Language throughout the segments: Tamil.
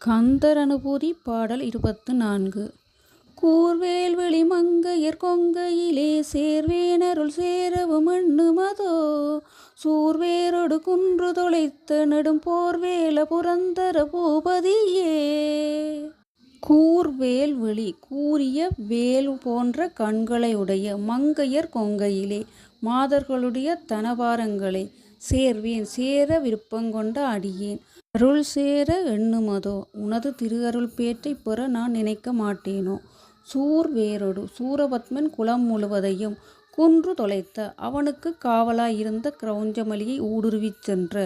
கந்தர் அனுபூதி பாடல் இருபத்து நான்கு. கூர்வேல் வெளிமங்கையர் கொங்கையிலே சேர்வேனருள் சேரவும் எண்ணுமதோ சூர்வேரொடு குன்று தொலைத்த நெடும் போர்வேல புரந்தர பூபதியே. கூர்வேல் வெளி கூரிய வேல் போன்ற கண்களை உடைய மங்கையர் கொங்கையிலே மாதர்களுடைய தனபாரங்களை சேர்வேன் சேர விருப்பங்கொண்ட அடியேன். அருள் சேர எண்ணுமதோ? உனது திருஅருள் பேற்றை பெற நான் நினைக்க மாட்டேனோ? சூர் வேரொடு சூரபத்மன் குலம் முழுவதையும் குன்று தொலைத்த அவனுக்கு காவலாயிருந்த கிரௌஞ்சமலியை ஊடுருவிச் சென்ற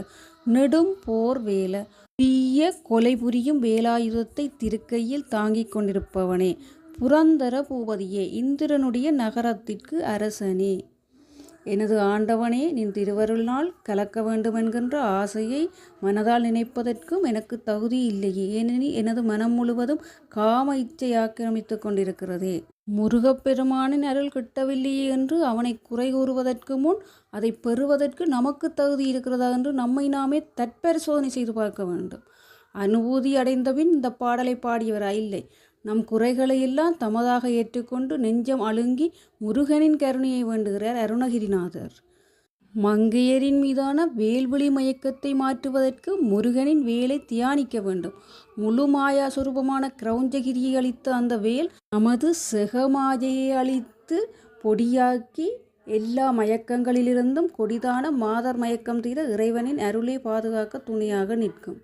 நெடும் போர் வேல தீய கொலை புரியும் வேலாயுதத்தை திருக்கையில் தாங்கிக் கொண்டிருப்பவனே புரந்தர பூபதியே இந்திரனுடைய நகரத்திற்கு அரசனே. எனது ஆண்டவனே நின் திருவருளால் கலக்க வேண்டுமென்கின்ற ஆசையை மனதால் நினைப்பதற்கும் எனக்கு தகுதி இல்லையே. ஏனெனில் எனது மனம் முழுவதும் காம இச்சை ஆக்கிரமித்துக் கொண்டிருக்கிறதே. முருகப்பெருமானின் அருள் கிட்டவில்லையே என்று அவனை குறை கூறுவதற்கு முன் அதை பெறுவதற்கு நமக்கு தகுதி இருக்கிறதா என்று நம்மை நாமே தற்பரிசோதனை செய்து பார்க்க வேண்டும். அனுபூதி அடைந்தபின் இந்த பாடலை பாடியவராயில்லை. நம் குறைகளை எல்லாம் தமதாக ஏற்றுக்கொண்டு நெஞ்சம் அழுங்கி முருகனின் கருணையை வேண்டுகிறார் அருணகிரிநாதர். மங்கையரின் மீதான வேல்வெளி மயக்கத்தை மாற்றுவதற்கு முருகனின் வேலை தியானிக்க வேண்டும். முழு மாயா சுரூபமான கிரௌஞ்சகிரியை அளித்த அந்த வேல் நமது செகமாஜையை அழித்து பொடியாக்கி எல்லா மயக்கங்களிலிருந்தும் கொடிதான மாதர் மயக்கம் தீர இறைவனின் அருளை பாதுகாக்க துணையாக நிற்கும்.